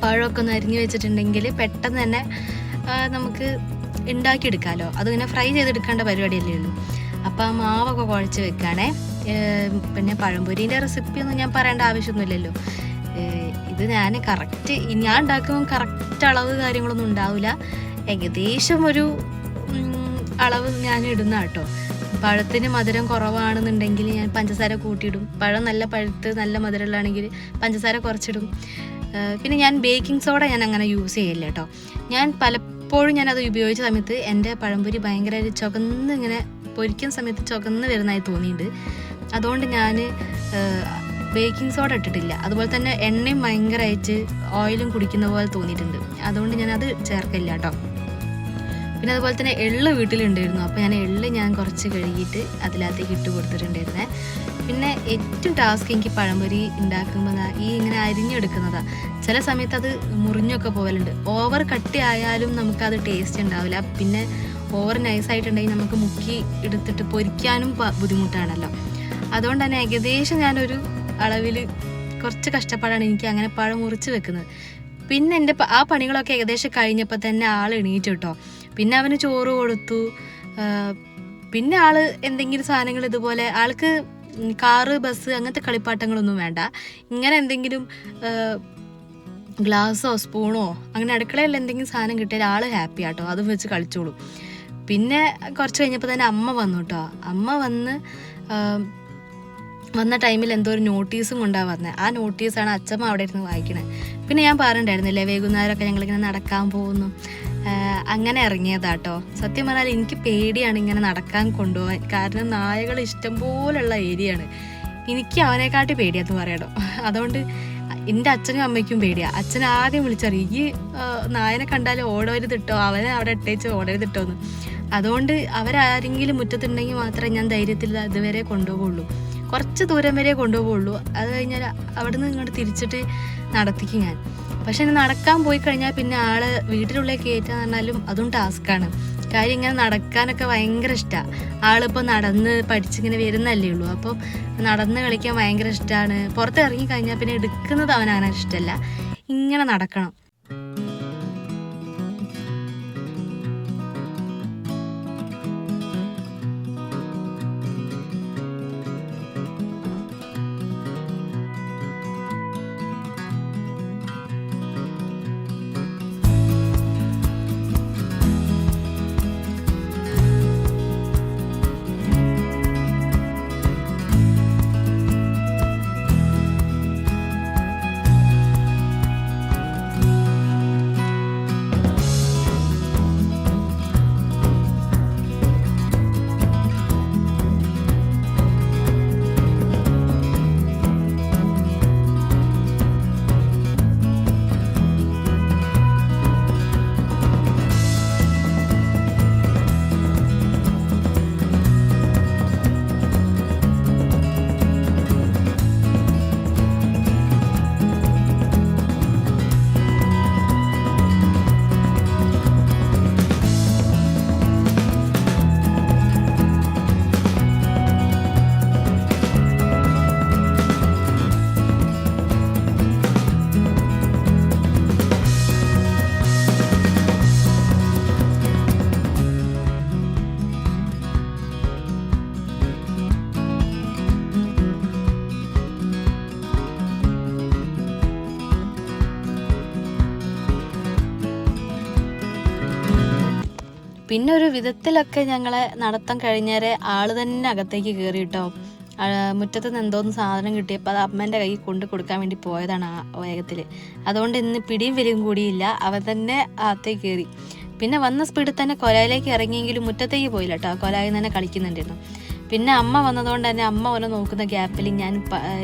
പഴമൊക്കെ ഒന്ന് അരിഞ്ഞു വെച്ചിട്ടുണ്ടെങ്കിൽ പെട്ടെന്ന് തന്നെ നമുക്ക് ഉണ്ടാക്കിയെടുക്കാമല്ലോ അതിങ്ങനെ ഫ്രൈ ചെയ്തെടുക്കേണ്ട പരിപാടിയല്ലേ ഉള്ളൂ. അപ്പോൾ ആ മാവൊക്കെ കുഴച്ച് വെക്കുകയാണേ. പിന്നെ പഴംപൊരീന്റെ റെസിപ്പി ഒന്നും ഞാൻ പറയേണ്ട ആവശ്യമൊന്നുമില്ലല്ലോ. ഇത് ഞാൻ കറക്റ്റ് ഞാൻ ഉണ്ടാക്കുമ്പോൾ കറക്റ്റ് അളവ് കാര്യങ്ങളൊന്നും ഉണ്ടാവില്ല. ഏകദേശം ഒരു അളവ് ഞാൻ ഇടുന്ന കേട്ടോ പഴത്തിന് മധുരം കുറവാണെന്നുണ്ടെങ്കിൽ ഞാൻ പഞ്ചസാര കൂട്ടിയിടും. പഴം നല്ല പഴുത്ത് നല്ല മധുരമുള്ളതാണെങ്കിൽ പഞ്ചസാര കുറച്ചിടും. പിന്നെ ഞാൻ ബേക്കിംഗ് സോഡ ഞാൻ അങ്ങനെ യൂസ് ചെയ്യില്ല കേട്ടോ ഞാൻ പലപ്പോഴും ഞാനത് ഉപയോഗിച്ച സമയത്ത് എന്റെ പഴംപൊരി ഭയങ്കര ചുകന്ന് ഇങ്ങനെ പൊരിക്കുന്ന സമയത്ത് ചുകന്ന് വരുന്നതായി തോന്നിയിട്ടുണ്ട് അതുകൊണ്ട് ഞാൻ ബേക്കിംഗ് സോഡ ഇട്ടിട്ടില്ല. അതുപോലെ തന്നെ എണ്ണയും ഭയങ്കരമായിട്ട് ഓയിലും കുടിക്കുന്ന പോലെ തോന്നിയിട്ടുണ്ട്. അതുകൊണ്ട് ഞാനത് ചേർക്കില്ല കേട്ടോ പിന്നെ അതുപോലെ തന്നെ എള്ള് വീട്ടിലുണ്ടായിരുന്നു. അപ്പോൾ ഞാൻ എള്ള് ഞാൻ കുറച്ച് കഴുകിയിട്ട് അതിനകത്തേക്ക് ഇട്ട് കൊടുത്തിട്ടുണ്ടായിരുന്നേ. പിന്നെ ഏറ്റവും ടാസ്ക് എനിക്ക് പഴംപൊരി ഉണ്ടാക്കുമ്പോൾ ഈ ഇങ്ങനെ അരിഞ്ഞെടുക്കുന്നതാണ് ചില സമയത്ത് അത് മുറിഞ്ഞൊക്കെ പോകലുണ്ട് ഓവർ കട്ടി ആയാലും നമുക്കത് ടേസ്റ്റ് ഉണ്ടാവില്ല. പിന്നെ ഓവർ നൈസായിട്ടുണ്ടെങ്കിൽ നമുക്ക് മുക്കി എടുത്തിട്ട് പൊരിക്കാനും ബുദ്ധിമുട്ടാണല്ലോ. അതുകൊണ്ട് തന്നെ ഏകദേശം ഞാനൊരു അളവിൽ കുറച്ച് കഷ്ടപ്പാടാണ് എനിക്ക് അങ്ങനെ പഴം മുറിച്ച് വെക്കുന്നത്. പിന്നെ എന്റെ ആ പണികളൊക്കെ ഏകദേശം കഴിഞ്ഞപ്പോൾ തന്നെ ആൾ എണീറ്റ് കേട്ടോ പിന്നെ അവന് ചോറ് കൊടുത്തു. പിന്നെ ആൾ എന്തെങ്കിലും സാധനങ്ങൾ ഇതുപോലെ ആൾക്ക് കാറ് ബസ് അങ്ങനത്തെ കളിപ്പാട്ടങ്ങളൊന്നും വേണ്ട. ഇങ്ങനെ എന്തെങ്കിലും ഗ്ലാസ്സോ സ്പൂണോ അങ്ങനെ അടുക്കളയിൽ എന്തെങ്കിലും സാധനം കിട്ടിയാൽ ആൾ ഹാപ്പി ആട്ടോ. അതും വെച്ച് കളിച്ചോളൂ. പിന്നെ കുറച്ച് കഴിഞ്ഞപ്പോൾ തന്നെ അമ്മ വന്നു കേട്ടോ അമ്മ വന്ന് വന്ന ടൈമിൽ എന്തോ ഒരു നോട്ടീസും കൊണ്ടാണ് വന്നത് ആ നോട്ടീസാണ് അച്ഛമ്മ അവിടെ ഇരുന്ന് വായിക്കണേ. പിന്നെ ഞാൻ പറഞ്ഞിട്ടുണ്ടായിരുന്നില്ലേ വൈകുന്നേരമൊക്കെ ഞങ്ങളിങ്ങനെ നടക്കാൻ പോകുന്നു. അങ്ങനെ ഇറങ്ങിയതാട്ടോ. സത്യം പറഞ്ഞാൽ എനിക്ക് പേടിയാണ് ഇങ്ങനെ നടക്കാൻ കൊണ്ടുപോകാൻ. കാരണം നായകൾ ഇഷ്ടംപോലുള്ള ഏരിയയാണ്. എനിക്ക് അവനെക്കാട്ടി പേടിയാന്ന് പറയണം. അതുകൊണ്ട് എന്റെ അച്ഛനും അമ്മയ്ക്കും പേടിയാ. അച്ഛൻ ആദ്യം വിളിച്ചറിയും ഈ നായനെ കണ്ടാൽ ഓടരുതിട്ടോ? അവനെ അവിടെ ഇട്ടേച്ച് ഓടരുതിട്ടോ എന്ന് അതുകൊണ്ട് അവരാരെങ്കിലും മുറ്റത്തുണ്ടെങ്കിൽ മാത്രമേ ഞാൻ ധൈര്യത്തിൽ ഇതുവരെ കൊണ്ടുപോകുള്ളൂ. കുറച്ച് ദൂരം വരെ കൊണ്ടുപോകുള്ളൂ. അത് കഴിഞ്ഞാൽ അവിടെ നിന്ന് ഇങ്ങോട്ട് തിരിച്ചിട്ട് നടത്തിക്കും ഞാൻ. പക്ഷെ നടക്കാൻ പോയി കഴിഞ്ഞാൽ പിന്നെ ആൾ വീട്ടിലുള്ള കയറ്റാന്ന് പറഞ്ഞാലും അതും ടാസ്ക്കാണ്. കാര്യം ഇങ്ങനെ നടക്കാനൊക്കെ ഭയങ്കര ഇഷ്ടമാണ് ആളിപ്പോൾ നടന്ന് പഠിച്ചിങ്ങനെ വരുന്നല്ലേ ഉള്ളൂ. അപ്പം നടന്ന് കളിക്കാൻ ഭയങ്കര ഇഷ്ടമാണ് പുറത്ത് ഇറങ്ങി കഴിഞ്ഞാൽ പിന്നെ എടുക്കുന്നത് അവനങ്ങനെ ഇഷ്ടമല്ല ഇങ്ങനെ നടക്കണം. പിന്നെ ഒരു വിധത്തിലൊക്കെ ഞങ്ങളെ നടത്തം കഴിഞ്ഞേരെ ആൾ തന്നെ അകത്തേക്ക് കയറി കേട്ടോ മുറ്റത്ത് നിന്ന് എന്തോന്ന് സാധനം കിട്ടിയപ്പോൾ അത് അമ്മേന്റെ കയ്യിൽ കൊണ്ട് കൊടുക്കാൻ വേണ്ടി പോയതാണ് ആ വേഗത്തിൽ അതുകൊണ്ട് ഇന്ന് പിടിയും വലിയും കൂടിയില്ല. അവൻ തന്നെ അകത്തേക്ക് കയറി പിന്നെ വന്ന സ്പീഡിൽ തന്നെ കൊലയിലേക്ക് ഇറങ്ങിയെങ്കിലും മുറ്റത്തേക്ക് പോയില്ല കേട്ടോ കൊലായി തന്നെ കളിക്കുന്നുണ്ടായിരുന്നു. പിന്നെ അമ്മ വന്നതുകൊണ്ട് തന്നെ അമ്മ ഓനെ നോക്കുന്ന ഗ്യാപ്പിൽ ഞാൻ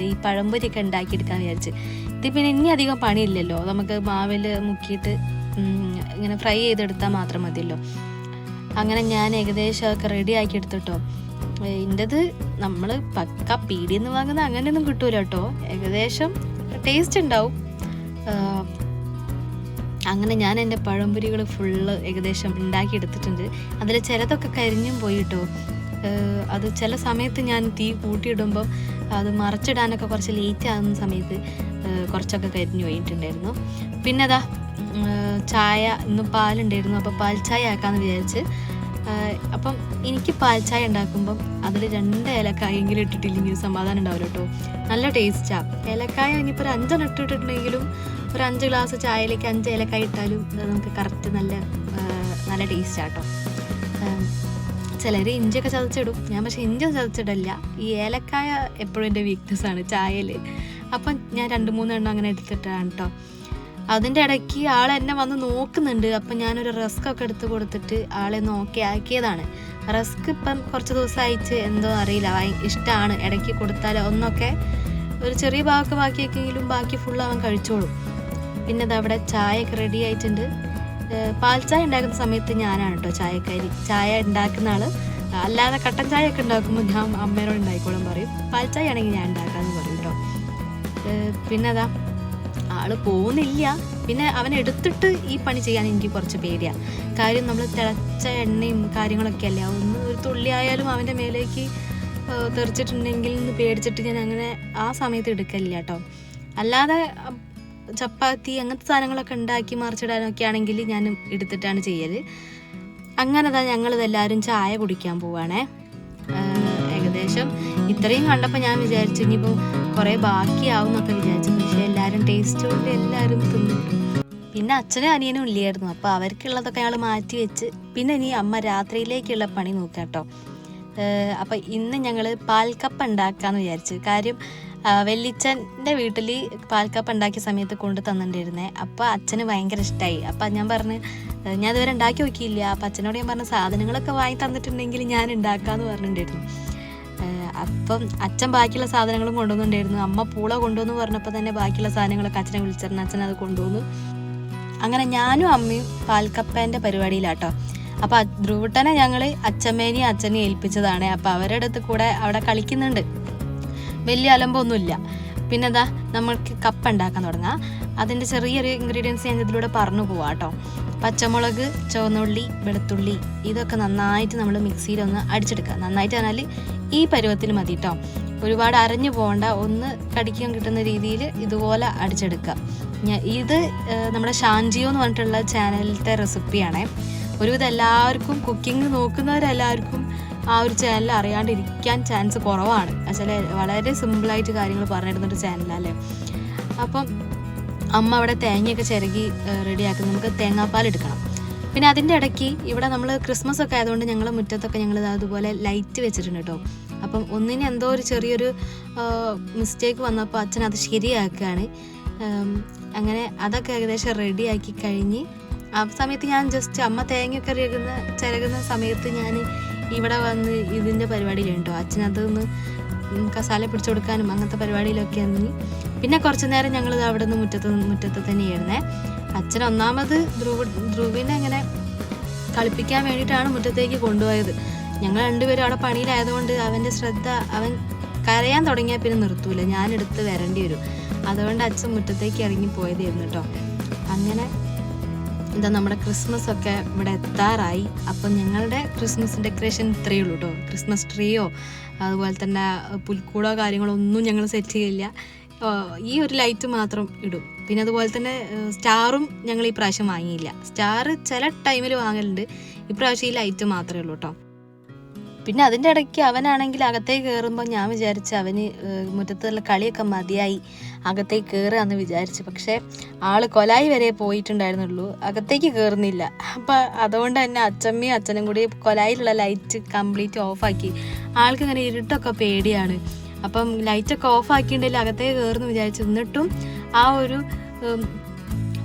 ഈ പഴംപൊരിയൊക്കെ ഉണ്ടാക്കിയെടുക്കാൻ വിചാരിച്ച്. ഇത് പിന്നെ ഇനി അധികം പണിയില്ലല്ലോ. നമുക്ക് മാവിൽ മുക്കിയിട്ട് ഇങ്ങനെ ഫ്രൈ ചെയ്തെടുത്താൽ മാത്രം മതിയല്ലോ. അങ്ങനെ ഞാൻ ഏകദേശം ഒക്കെ റെഡി ആക്കി എടുത്തിട്ടോ. എന്റെത് നമ്മൾ പക്ക പീടിയെന്ന് വാങ്ങുന്ന അങ്ങനെയൊന്നും കിട്ടൂല കേട്ടോ ഏകദേശം ടേസ്റ്റ് ഉണ്ടാവും അങ്ങനെ ഞാൻ എന്റെ പഴംപൊരികൾ ഫുള്ള് ഏകദേശം ഉണ്ടാക്കി എടുത്തിട്ടുണ്ട്. അതിൽ ചിലതൊക്കെ കരിഞ്ഞും പോയി കേട്ടോ അത് ചില സമയത്ത് ഞാൻ തീ കൂട്ടിയിടുമ്പം അത് മറച്ചിടാനൊക്കെ കുറച്ച് ലേറ്റ് ആകുന്ന സമയത്ത് കുറച്ചൊക്കെ കരിഞ്ഞു പോയിട്ടുണ്ടായിരുന്നു. പിന്നെ അതാ ചായ ഇന്ന് പാലുണ്ടായിരുന്നു അപ്പോൾ പാൽ ചായ ആക്കാമെന്ന് വിചാരിച്ച്. അപ്പം എനിക്ക് പാൽ ചായ ഉണ്ടാക്കുമ്പം അതിൽ രണ്ട് ഏലക്കായെങ്കിലും ഇട്ടിട്ടില്ലെങ്കിൽ സമാധാനം ഉണ്ടാവില്ല കേട്ടോ. നല്ല ടേസ്റ്റാണ് ഏലക്കായ ഇനിയിപ്പോൾ ഒരു അഞ്ചെണ്ണം ഇട്ടിട്ടുണ്ടെങ്കിലും ഒരു അഞ്ച് ഗ്ലാസ് ചായയിലേക്ക് അഞ്ച് ഏലക്കായ ഇട്ടാലും നമുക്ക് കറക്റ്റ് നല്ല നല്ല ടേസ്റ്റാണ് ടേസ്റ്റാട്ടോ ചിലർ ഇഞ്ചിയൊക്കെ ചതച്ചിടും. ഞാൻ പക്ഷേ ഇഞ്ചി ചതച്ചിടില്ല ഈ ഏലക്കായ എപ്പോഴും എന്റെ വീക്ക്നെസ് ആണ് ചായയിൽ അപ്പം ഞാൻ രണ്ട് മൂന്നെണ്ണം അങ്ങനെ എടുത്തിട്ടാണ് കേട്ടോ. അതിന്റെ ഇടയ്ക്ക് ആൾ എന്നെ വന്ന് നോക്കുന്നുണ്ട്. അപ്പം ഞാനൊരു റിസ്ക് ഒക്കെ എടുത്ത് കൊടുത്തിട്ട് ആളെ നോക്കി ആക്കിയതാണ്. റിസ്ക് ഇപ്പം കുറച്ച് ദിവസം അയച്ച് എന്തോ അറിയില്ല. ഇഷ്ടമാണ് ഇടയ്ക്ക് കൊടുത്താൽ ഒന്നൊക്കെ ഒരു ചെറിയ ഭാഗമൊക്കെ ബാക്കിയൊക്കെങ്കിലും ബാക്കി ഫുൾ അവൻ കഴിച്ചോളും. പിന്നെ അതവിടെ ചായയൊക്കെ റെഡി ആയിട്ടുണ്ട്. പാൽ ചായ ഉണ്ടാക്കുന്ന സമയത്ത് ഞാനാണ് കേട്ടോ ചായക്കാരി ചായ ഉണ്ടാക്കുന്ന ആൾ അല്ലാതെ കട്ടൻ ചായ ഒക്കെ ഉണ്ടാക്കുമ്പോൾ ഞാൻ അമ്മേനോട് ഉണ്ടായിക്കോളും പറയും. പാൽ ചായ ആണെങ്കിൽ ഞാൻ ഉണ്ടാക്കാമെന്ന് പറയും കേട്ടോ പിന്നെ അതാ ആൾ പോകുന്നില്ല. പിന്നെ അവൻ എടുത്തിട്ട് ഈ പണി ചെയ്യാൻ എനിക്ക് കുറച്ച് പേടിയാണ് കാര്യം നമ്മൾ തിളച്ച എണ്ണയും കാര്യങ്ങളൊക്കെ അല്ലേ ഒന്ന് ഒരു തുള്ളി ആയാലും അവന്റെ മേലേക്ക് തെറിച്ചിട്ടുണ്ടെങ്കിൽ എന്ന് പേടിച്ചിട്ട് ഞാൻ അങ്ങനെ ആ സമയത്ത് എടുക്കലില്ല കേട്ടോ അല്ലാതെ ചപ്പാത്തി അങ്ങനത്തെ സാധനങ്ങളൊക്കെ ഉണ്ടാക്കി മറിച്ചിടാനൊക്കെ ആണെങ്കിൽ ഞാൻ എടുത്തിട്ടാണ് ചെയ്യൽ അങ്ങനെ തന്നെ ഞങ്ങളിതെല്ലാവരും ചായ കുടിക്കാൻ പോവാണേ. ഏകദേശം ഇത്രയും കണ്ടപ്പോൾ ഞാൻ വിചാരിച്ചു ഇനിയിപ്പോൾ കുറേ ബാക്കിയാവും എന്നൊക്കെ വിചാരിച്ചു. പക്ഷേ എല്ലാവരും ടേസ്റ്റ് കൊണ്ട് എല്ലാവരും തിന്നു. പിന്നെ അച്ഛനും അനിയനും ഇല്ലായിരുന്നു. അപ്പോൾ അവർക്കുള്ളതൊക്കെ അയാൾ മാറ്റി വെച്ച്. പിന്നെ ഇനി അമ്മ രാത്രിയിലേക്കുള്ള പണി നോക്കാട്ടോ. കേട്ടോ അപ്പം ഇന്ന് ഞങ്ങൾ പാൽക്കപ്പ ഉണ്ടാക്കാമെന്ന് വിചാരിച്ചു. കാര്യം വെല്ലിച്ചന്റെ വീട്ടിൽ പാൽക്കപ്പ ഉണ്ടാക്കിയ സമയത്ത് കൊണ്ട് തന്നിട്ടുണ്ടായിരുന്നേ. അപ്പോൾ അച്ഛന് ഭയങ്കര ഇഷ്ടമായി അപ്പോൾ ഞാൻ പറഞ്ഞു ഞാൻ ഇതുവരെ ഉണ്ടാക്കി നോക്കിയില്ല. അപ്പൊ അച്ഛനോട് ഞാൻ പറഞ്ഞ സാധനങ്ങളൊക്കെ വാങ്ങി തന്നിട്ടുണ്ടെങ്കിൽ ഞാൻ ഉണ്ടാക്കാന്ന് പറഞ്ഞിട്ടുണ്ടായിരുന്നു. അപ്പം അച്ഛൻ ബാക്കിയുള്ള സാധനങ്ങളും കൊണ്ടുവന്നുണ്ടായിരുന്നു അമ്മ പൂള കൊണ്ടുവന്ന് പറഞ്ഞപ്പോൾ തന്നെ ബാക്കിയുള്ള സാധനങ്ങളൊക്കെ അച്ഛനെ വിളിച്ചിരുന്നു അച്ഛൻ അത് കൊണ്ടുവന്നു. അങ്ങനെ ഞാനും അമ്മയും പാൽക്കപ്പേന്റെ പരിപാടിയിലാട്ടോ. അപ്പോൾ ധ്രുവട്ടനെ ഞങ്ങൾ അച്ഛമ്മേനെയും അച്ഛനെയും ഏൽപ്പിച്ചതാണ്. അപ്പോൾ അവരുടെ അടുത്ത് കൂടെ അവിടെ കളിക്കുന്നുണ്ട്. വലിയ അലമ്പൊന്നുമില്ല. പിന്നെ എന്താ നമ്മൾക്ക് കപ്പ് ഉണ്ടാക്കാൻ തുടങ്ങാം. അതിന്റെ ചെറിയൊരു ഇൻഗ്രീഡിയൻസ് ഞാൻ ഇതിലൂടെ പറഞ്ഞു പോവാം കേട്ടോ പച്ചമുളക് ചുവന്നുള്ളി വെളുത്തുള്ളി ഇതൊക്കെ നന്നായിട്ട് നമ്മൾ മിക്സിയിലൊന്ന് അടിച്ചെടുക്കുക. നന്നായിട്ട് പറഞ്ഞാൽ ഈ പരുവത്തിൽ മതി കേട്ടോ ഒരുപാട് അരഞ്ഞു പോകണ്ട ഒന്ന് കടിക്കാൻ കിട്ടുന്ന രീതിയിൽ ഇതുപോലെ അടിച്ചെടുക്കുക. ഇത് നമ്മുടെ ഷാൻജിയോ എന്ന് പറഞ്ഞിട്ടുള്ള ചാനലിലത്തെ റെസിപ്പിയാണേ. ഒരുവിധം എല്ലാവർക്കും കുക്കിംഗ് നോക്കുന്നവരെല്ലാവർക്കും ആ ഒരു ചാനൽ അറിയാണ്ടിരിക്കാൻ ചാൻസ് കുറവാണ്. വെച്ചാൽ വളരെ സിമ്പിളായിട്ട് കാര്യങ്ങൾ പറഞ്ഞിരുന്നൊരു ചാനലല്ലേ. അപ്പം അമ്മ അവിടെ തേങ്ങയൊക്കെ ചിരകി റെഡിയാക്കും നമുക്ക് തേങ്ങാപ്പാൽ എടുക്കണം. പിന്നെ അതിന്റെ ഇടയ്ക്ക് ഇവിടെ നമ്മൾ ക്രിസ്മസ് ഒക്കെ ആയതുകൊണ്ട് ഞങ്ങൾ മുറ്റത്തൊക്കെ ഞങ്ങൾ അതുപോലെ ലൈറ്റ് വെച്ചിട്ടുണ്ട് കേട്ടോ. അപ്പം ഒന്നിന് എന്തോ ഒരു ചെറിയൊരു മിസ്റ്റേക്ക് വന്നപ്പോൾ അച്ഛൻ അത് ശരിയാക്കുകയാണ്. അങ്ങനെ അതൊക്കെ ഏകദേശം റെഡിയാക്കി കഴിഞ്ഞ് ആ സമയത്ത് ഞാൻ ജസ്റ്റ് അമ്മ തേങ്ങയൊക്കെ അറിയുന്ന ചിരകുന്ന സമയത്ത് ഞാൻ ഇവിടെ വന്ന് ഇതിന്റെ പരിപാടിയിലുണ്ടോ ഉം, കസാല പിടിച്ചു കൊടുക്കാനും അങ്ങനത്തെ പരിപാടിയിലൊക്കെ ആയിരുന്നു. പിന്നെ കുറച്ചു നേരം ഞങ്ങൾ അവിടെ നിന്ന് മുറ്റത്ത് മുറ്റത്ത് തന്നെയായിരുന്നേ. അച്ഛൻ ഒന്നാമത് ധ്രുവ ധ്രുവിനെ അങ്ങനെ കളിപ്പിക്കാൻ വേണ്ടിയിട്ടാണ് മുറ്റത്തേക്ക് കൊണ്ടുപോയത്. ഞങ്ങൾ രണ്ടുപേരും അവിടെ പണിയിലായതുകൊണ്ട് അവന്റെ ശ്രദ്ധ അവൻ കരയാൻ തുടങ്ങിയാൽ പിന്നെ നിർത്തൂല. ഞാനെടുത്ത് വരേണ്ടി വരും. അതുകൊണ്ട് അച്ഛൻ മുറ്റത്തേക്ക് ഇറങ്ങി പോയതായിരുന്നു കേട്ടോ. അങ്ങനെ എന്താ നമ്മുടെ ക്രിസ്മസ് ഒക്കെ ഇവിടെ എത്താറായി. അപ്പം ഞങ്ങളുടെ ക്രിസ്മസ് ഡെക്കറേഷൻ ഇത്രയേ ഉള്ളൂ കേട്ടോ. ക്രിസ്മസ് ട്രീയോ അതുപോലെ തന്നെ പുൽക്കൂടോ കാര്യങ്ങളോ ഒന്നും ഞങ്ങൾ സെറ്റ് ചെയ്യില്ല. ഈ ഒരു ലൈറ്റ് മാത്രം ഇടും. പിന്നെ അതുപോലെ തന്നെ സ്റ്റാറും ഞങ്ങൾ ഈ പ്രാവശ്യം വാങ്ങിയില്ല. സ്റ്റാർ ചില ടൈമിൽ വാങ്ങലുണ്ട്. ഇപ്രാവശ്യം ഈ ലൈറ്റ് മാത്രമേ ഉള്ളൂ കേട്ടോ പിന്നെ അതിന്റെ ഇടയ്ക്ക് അവനാണെങ്കിൽ അകത്തേക്ക് കയറുമ്പോൾ ഞാൻ വിചാരിച്ച് അവന് മുറ്റത്തുള്ള കളിയൊക്കെ മതിയായി. അകത്തേക്ക് കയറുകയെന്ന് വിചാരിച്ചു. പക്ഷേ ആൾ കൊലായി വരെ പോയിട്ടുണ്ടായിരുന്നുള്ളൂ. അകത്തേക്ക് കയറുന്നില്ല അപ്പം അതുകൊണ്ട് തന്നെ അച്ഛമ്മയും അച്ഛനും കൂടി കൊലായിലുള്ള ലൈറ്റ് കംപ്ലീറ്റ് ഓഫാക്കി. ആൾക്ക് ഇങ്ങനെ ഇരുട്ടൊക്കെ പേടിയാണ്. അപ്പം ലൈറ്റൊക്കെ ഓഫാക്കിയിട്ടുണ്ടെങ്കിൽ അകത്തേക്ക് കയറുന്നു വിചാരിച്ചു എന്നിട്ടും ആ ഒരു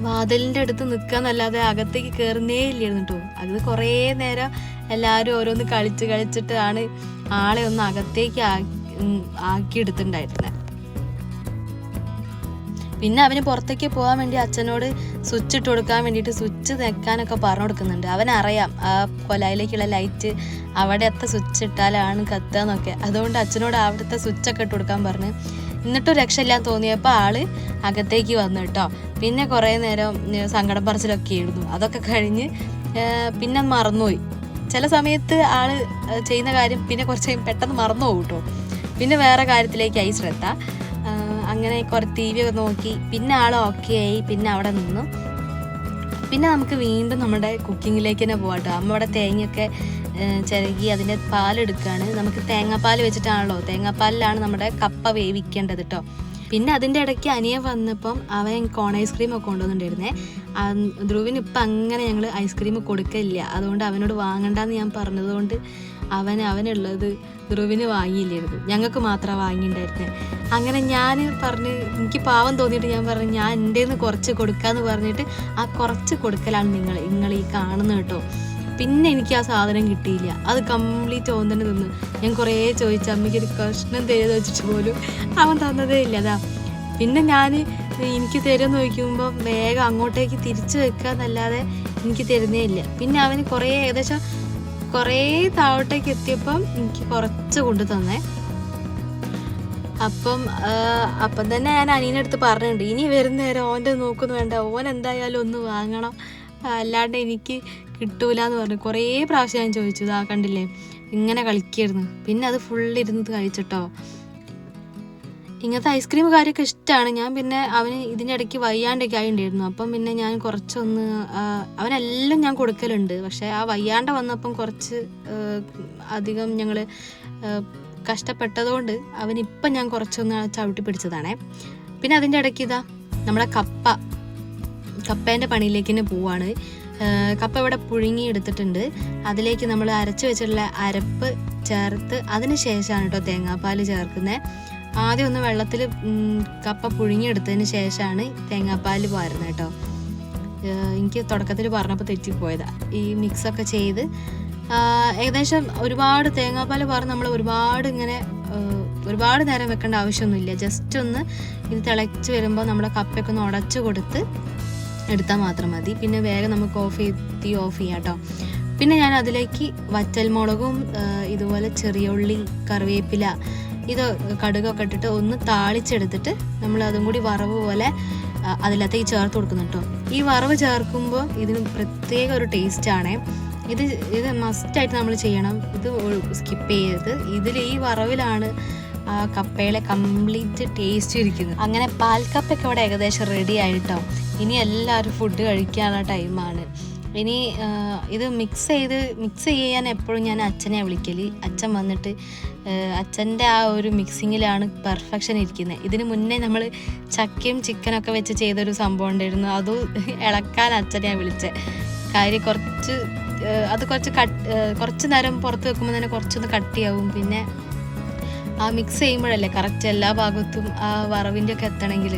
വാതിലിന്റെ അടുത്ത് നിൽക്കുക എന്നല്ലാതെ അകത്തേക്ക് കയറുന്നേ ഇല്ലായിരുന്നു കേട്ടോ അത് കുറേ നേരം എല്ലാവരും ഓരോന്ന് കളിച്ച് കളിച്ചിട്ടാണ് ആളെ ഒന്ന് അകത്തേക്ക് ആക്കിയെടുത്തിട്ടുണ്ടായിരുന്നത് പിന്നെ അവന് പുറത്തേക്ക് പോകാൻ വേണ്ടി അച്ഛനോട് സ്വിച്ച് ഇട്ട് കൊടുക്കാൻ വേണ്ടിയിട്ട് സ്വിച്ച് തെക്കാനൊക്കെ പറഞ്ഞു കൊടുക്കുന്നുണ്ട്. അവനറിയാം ആ കൊലായിലേക്കുള്ള ലൈറ്റ് അവിടത്തെ സ്വിച്ച് ഇട്ടാലാണ് കത്തുക എന്നൊക്കെ അതുകൊണ്ട് അച്ഛനോട് അവിടുത്തെ സ്വിച്ചൊക്കെ ഇട്ട് കൊടുക്കാൻ പറഞ്ഞ്. എന്നിട്ടും രക്ഷയില്ലാൻ തോന്നിയപ്പോൾ ആൾ അകത്തേക്ക് വന്നു കേട്ടോ. പിന്നെ കുറേ നേരം സങ്കടം പറച്ചിലൊക്കെ ആയിരുന്നു. അതൊക്കെ കഴിഞ്ഞ് പിന്നെ മറന്നുപോയി. ചില സമയത്ത് ഏ, ചെയ്യുന്ന കാര്യം പിന്നെ കുറച്ച് പെട്ടെന്ന് മറന്നു പോകും കേട്ടോ പിന്നെ വേറെ കാര്യത്തിലേക്കായി ശ്രദ്ധ. അങ്ങനെ കുറച്ച് ടി വി ഒക്കെ നോക്കി പിന്നെ ആൾ ഓക്കെ ആയി പിന്നെ അവിടെ നിന്നു. പിന്നെ നമുക്ക് വീണ്ടും നമ്മുടെ കുക്കിങ്ങിലേക്ക് തന്നെ പോകാം കേട്ടോ അമ്മ അവിടെ തേങ്ങയൊക്കെ ചിരകി അതിന്റെ പാലെടുക്കുകയാണ് നമുക്ക് തേങ്ങാപ്പാൽ വെച്ചിട്ടാണല്ലോ. തേങ്ങാപ്പാലിലാണ് നമ്മുടെ കപ്പ വേവിക്കേണ്ടത് കേട്ടോ പിന്നെ അതിന്റെ ഇടയ്ക്ക് അനിയൻ വന്നപ്പം അവൻ കോൺ ഐസ്ക്രീം ഒക്കെ കൊണ്ടുവന്നിട്ടുണ്ടായിരുന്നേ. ധ്രുവിന് ഇപ്പം അങ്ങനെ ഞങ്ങൾ ഐസ്ക്രീം കൊടുക്കില്ല അതുകൊണ്ട് അവനോട് വാങ്ങണ്ടെന്ന് ഞാൻ പറഞ്ഞതുകൊണ്ട് അവൻ അവനുള്ളത് ധ്രുവിന് വാങ്ങിയില്ലായിരുന്നു. ഞങ്ങൾക്ക് മാത്രം വാങ്ങിയിട്ടുണ്ടായിരുന്നത് അങ്ങനെ ഞാൻ പറഞ്ഞ് എനിക്ക് പാവം തോന്നിയിട്ട് ഞാൻ പറഞ്ഞു ഞാൻ എന്റെ നിന്ന് കുറച്ച് കൊടുക്കാന്ന് പറഞ്ഞിട്ട് ആ കുറച്ച് കൊടുക്കലാണ് നിങ്ങൾ നിങ്ങൾ ഈ കാണുന്നത് കേട്ടോ. പിന്നെ എനിക്ക് ആ സാധനം കിട്ടിയില്ല. അത് കംപ്ലീറ്റ് ഓൻ തന്നെ നിന്ന് ഞാൻ കുറേ ചോദിച്ചു അമ്മയ്ക്ക് ഒരു കഷ്ണം തരുമെന്ന് വെച്ചിട്ട് പോലും അവൻ തന്നതേ ഇല്ല. അതാ. പിന്നെ ഞാൻ എനിക്ക് തരുമെന്ന് ചോദിക്കുമ്പോൾ വേഗം അങ്ങോട്ടേക്ക് തിരിച്ചു വെക്കാന്നല്ലാതെ എനിക്ക് തരുന്നേ ഇല്ല. പിന്നെ അവന് കുറേ ഏകദേശം കുറേ താഴോട്ടേക്ക് എത്തിയപ്പം എനിക്ക് കുറച്ച് കൊണ്ടു തന്നേ. അപ്പം അപ്പം തന്നെ ഞാൻ അനീന്റെ അടുത്ത് പറഞ്ഞിട്ടുണ്ട് ഇനി വരുന്ന നേരം ഓന്റെ നോക്കുന്നു വേണ്ട. ഓൻ എന്തായാലും ഒന്ന് വാങ്ങണം. അല്ലാണ്ട് എനിക്ക് കിട്ടൂല എന്ന് പറഞ്ഞു. കുറേ പ്രാവശ്യം ഞാൻ ചോദിച്ചു ഇതാ കണ്ടില്ലേ? ഇങ്ങനെ കളിക്കായിരുന്നു. പിന്നെ അത് ഫുള്ള് ഇരുന്ന് കഴിച്ചിട്ടോ? ഇങ്ങനത്തെ ഐസ്ക്രീം കാര്യമൊക്കെ ഇഷ്ടമാണ് ഞാൻ പിന്നെ അവന് ഇതിന്റെ ഇടയ്ക്ക് വയ്യാണ്ടൊക്കെ ആയിണ്ടായിരുന്നു. അപ്പം പിന്നെ ഞാൻ കുറച്ചൊന്ന് അവനെല്ലാം ഞാൻ കൊടുക്കലുണ്ട്. പക്ഷേ ആ വയ്യാണ്ട വന്നപ്പം കുറച്ച് അധികം ഞങ്ങൾ കഷ്ടപ്പെട്ടതുകൊണ്ട് അവനിപ്പം ഞാൻ കുറച്ചൊന്ന് ചവിട്ടി പിടിച്ചതാണേ. പിന്നെ അതിന്റെ ഇടയ്ക്ക് ഇതാ നമ്മളെ കപ്പ കപ്പേന്റെ പണിയിലേക്ക് തന്നെ പോവാണ്. കപ്പ ഇവിടെ പുഴുങ്ങി എടുത്തിട്ടുണ്ട് അതിലേക്ക് നമ്മൾ അരച്ച് വെച്ചിട്ടുള്ള അരപ്പ് ചേർത്ത് അതിന് ശേഷമാണ് കേട്ടോ തേങ്ങാപ്പാൽ ചേർക്കുന്നത് ആദ്യം ഒന്ന് വെള്ളത്തിൽ കപ്പ പുഴുങ്ങിയെടുത്തതിന് ശേഷമാണ് തേങ്ങാപ്പാൽ പാരുന്നത് കേട്ടോ. എനിക്ക് തുടക്കത്തിൽ പറഞ്ഞപ്പോൾ തെറ്റിപ്പോയതാ. ഈ മിക്സൊക്കെ ചെയ്ത് ഏകദേശം ഒരുപാട് തേങ്ങാപ്പാൽ പറഞ്ഞ് നമ്മൾ ഒരുപാട് ഇങ്ങനെ ഒരുപാട് നേരം വെക്കേണ്ട ആവശ്യമൊന്നുമില്ല. ജസ്റ്റ് ഒന്ന് ഇത് തിളച്ച് വരുമ്പോൾ നമ്മുടെ കപ്പയൊക്കെ ഒന്ന് ഉടച്ചു കൊടുത്ത് എടുത്താൽ മാത്രം മതി. പിന്നെ വേഗം നമുക്ക് ഓഫ് ചെയ്തി ഓഫ് ചെയ്യാം കേട്ടോ. പിന്നെ ഞാൻ അതിലേക്ക് വറ്റൽമുളകും ഇതുപോലെ ചെറിയ ഉള്ളി കറിവേപ്പില ഇത് കടുകൊക്കെ ഇട്ടിട്ട് ഒന്ന് താളിച്ചെടുത്തിട്ട് നമ്മൾ അതും കൂടി വറവ് പോലെ അതിലത്തേക്ക് ചേർത്ത് കൊടുക്കുന്നു കേട്ടോ. ഈ വറവ് ചേർക്കുമ്പോൾ ഇതിന് പ്രത്യേക ഒരു ടേസ്റ്റാണ് ഇത് ഇത് മസ്റ്റായിട്ട് നമ്മൾ ചെയ്യണം. ഇത് സ്കിപ്പ് ചെയ്യരുത്. ഇതിൽ ഈ വറവിലാണ് ആ കപ്പയിലെ കംപ്ലീറ്റ് ടേസ്റ്റ് ഇരിക്കുന്നത്. അങ്ങനെ പാൽക്കപ്പൊക്കെ ഇവിടെ ഏകദേശം റെഡി ആയിട്ടോ. ഇനി എല്ലാവരും ഫുഡ് കഴിക്കാനുള്ള ടൈമാണ് ഇനി ഇത് മിക്സ് ചെയ്ത് മിക്സ് ചെയ്യാൻ എപ്പോഴും ഞാൻ അച്ഛനെ വിളിക്കൽ അച്ഛൻ വന്നിട്ട് അച്ഛന്റെ ആ ഒരു മിക്സിങ്ങിലാണ് പെർഫെക്ഷൻ ഇരിക്കുന്നത്. ഇതിന് മുന്നേ നമ്മൾ ചക്കയും ചിക്കനൊക്കെ വെച്ച് ചെയ്തൊരു സംഭവം ഉണ്ടായിരുന്നു. അതും ഇളക്കാൻ അച്ഛനെയാണ് വിളിച്ചത് കാര്യം കുറച്ച് അത് കുറച്ച് കട്ട് കുറച്ച് നേരം പുറത്ത് വെക്കുമ്പോൾ തന്നെ കുറച്ചൊന്ന് കട്ടിയാവും. പിന്നെ ആ മിക്സ് ചെയ്യുമ്പോഴല്ലേ കറക്റ്റ് എല്ലാ ഭാഗത്തും ആ വറവിന്റെ ഒക്കെ എത്തണമെങ്കിൽ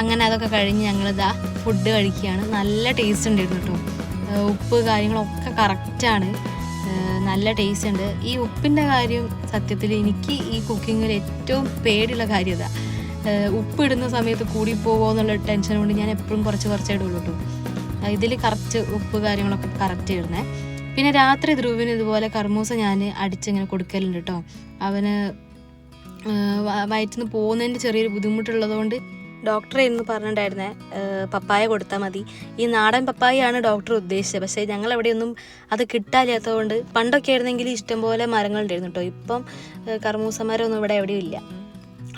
അങ്ങനെ അതൊക്കെ കഴിഞ്ഞ് ഞങ്ങളിതാ ഫുഡ് കഴിക്കുകയാണ്. നല്ല ടേസ്റ്റ് ഉണ്ടായിരുന്നു കേട്ടോ. ഉപ്പ് കാര്യങ്ങളൊക്കെ കറക്റ്റാണ് നല്ല ടേസ്റ്റ് ഉണ്ട്. ഈ ഉപ്പിന്റെ കാര്യം സത്യത്തിൽ എനിക്ക് ഈ കുക്കിങ്ങിൽ ഏറ്റവും പേടിയുള്ള കാര്യം ഇതാ. ഉപ്പിടുന്ന സമയത്ത് കൂടിപ്പോകുമോ എന്നുള്ള ടെൻഷൻ കൊണ്ട് ഞാൻ എപ്പോഴും കുറച്ച് കുറച്ചേ ഇടുള്ളൂ ഇതിൽ കറക്റ്റ് ഉപ്പ് കാര്യങ്ങളൊക്കെ കറക്റ്റ് ഇടുന്നേ. പിന്നെ രാത്രി ധ്രുവിന് ഇതുപോലെ കർമൂസ ഞാൻ അടിച്ചിങ്ങനെ കൊടുക്കലുണ്ട് കേട്ടോ. അവന് വയറ്റിൽ നിന്ന് പോകുന്നതിന്റെ ചെറിയൊരു ബുദ്ധിമുട്ടുള്ളതുകൊണ്ട് ഡോക്ടറെ എന്ന് പറഞ്ഞിട്ടുണ്ടായിരുന്നേ പപ്പായ കൊടുത്താൽ മതി. ഈ നാടൻ പപ്പായയാണ് ഡോക്ടർ ഉദ്ദേശിച്ചത്. പക്ഷേ ഞങ്ങൾ എവിടെയൊന്നും അത് കിട്ടാനില്ലാത്തതുകൊണ്ട് പണ്ടൊക്കെ ആയിരുന്നെങ്കിൽ ഇഷ്ടംപോലെ മരങ്ങളുണ്ടായിരുന്നു കേട്ടോ ഇപ്പം കർമൂസ ഇവിടെ എവിടെയും ഇല്ല.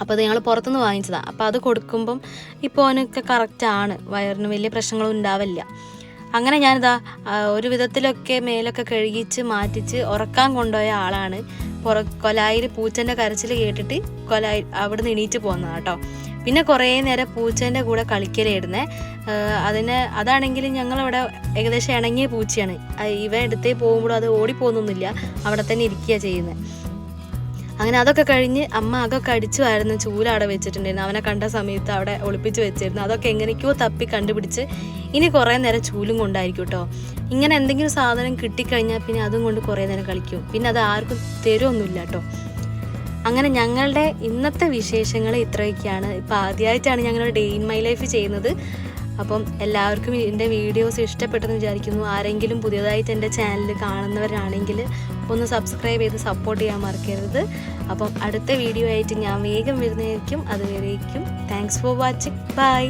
അപ്പോൾ അത് ഞങ്ങൾ പുറത്തുനിന്ന് വാങ്ങിച്ചതാണ് അപ്പോൾ അത് കൊടുക്കുമ്പം ഇപ്പോൾ അവനൊക്കെ കറക്റ്റാണ് വയറിന് വലിയ പ്രശ്നങ്ങളും ഉണ്ടാവില്ല. അങ്ങനെ ഞാനിതാ ഒരു വിധത്തിലൊക്കെ മേലൊക്കെ കഴുകിച്ച് മാറ്റിച്ച് ഉറക്കാൻ കൊണ്ടുപോയ ആളാണ്. പുറ കൊലായിൽ പൂച്ചന്റെ കരച്ചിൽ കേട്ടിട്ട് കൊലായി അവിടെ നിന്ന് എണീറ്റ് പോകുന്നതാണ് കേട്ടോ പിന്നെ കുറേ നേരം പൂച്ചേന്റെ കൂടെ കളിക്കലായിരുന്നേ അതിന് അതാണെങ്കിൽ ഞങ്ങളിവിടെ ഏകദേശം ഇണങ്ങിയ പൂച്ചയാണ്. ഇവ എടുത്തേ പോകുമ്പോഴും അത് ഓടിപ്പോകുന്നൊന്നുമില്ല. അവിടെ തന്നെ ഇരിക്കുക ചെയ്യുന്നത് അങ്ങനെ അതൊക്കെ കഴിഞ്ഞ് അമ്മ അതൊക്കെ അടിച്ചു വാരുന്ന ചൂല അവിടെ വെച്ചിട്ടുണ്ടായിരുന്നു. അവനെ കണ്ട സമയത്ത് അവിടെ ഒളിപ്പിച്ച് വെച്ചിരുന്നു. അതൊക്കെ എങ്ങനെയൊക്കെയോ തപ്പി കണ്ടുപിടിച്ച് ഇനി കുറേ നേരം ചൂലും കൊണ്ടായിരിക്കും കേട്ടോ. ഇങ്ങനെ എന്തെങ്കിലും സാധനം കിട്ടിക്കഴിഞ്ഞാൽ പിന്നെ അതും കൊണ്ട് കുറേ നേരം കളിക്കും. പിന്നെ അത് ആർക്കും തരുമൊന്നുമില്ല കേട്ടോ. അങ്ങനെ ഞങ്ങളുടെ ഇന്നത്തെ വിശേഷങ്ങൾ ഇത്രയൊക്കെയാണ്. ഇപ്പോൾ ആദ്യമായിട്ടാണ് ഞങ്ങൾ ഡേ ഇൻ മൈ ലൈഫ് ചെയ്യുന്നത്. അപ്പം എല്ലാവർക്കും എന്റെ വീഡിയോസ് ഇഷ്ടപ്പെട്ടെന്ന് വിചാരിക്കുന്നു. ആരെങ്കിലും പുതിയതായിട്ട് എന്റെ ചാനൽ കാണുന്നവരാണെങ്കിൽ ഒന്ന് സബ്സ്ക്രൈബ് ചെയ്ത് സപ്പോർട്ട് ചെയ്യാൻ മറക്കരുത്. അപ്പം അടുത്ത വീഡിയോ ആയിട്ട് ഞാൻ വേഗം വരുന്നതായിരിക്കും. അതുവരേക്കും താങ്ക്സ് ഫോർ വാച്ചിങ് ബൈ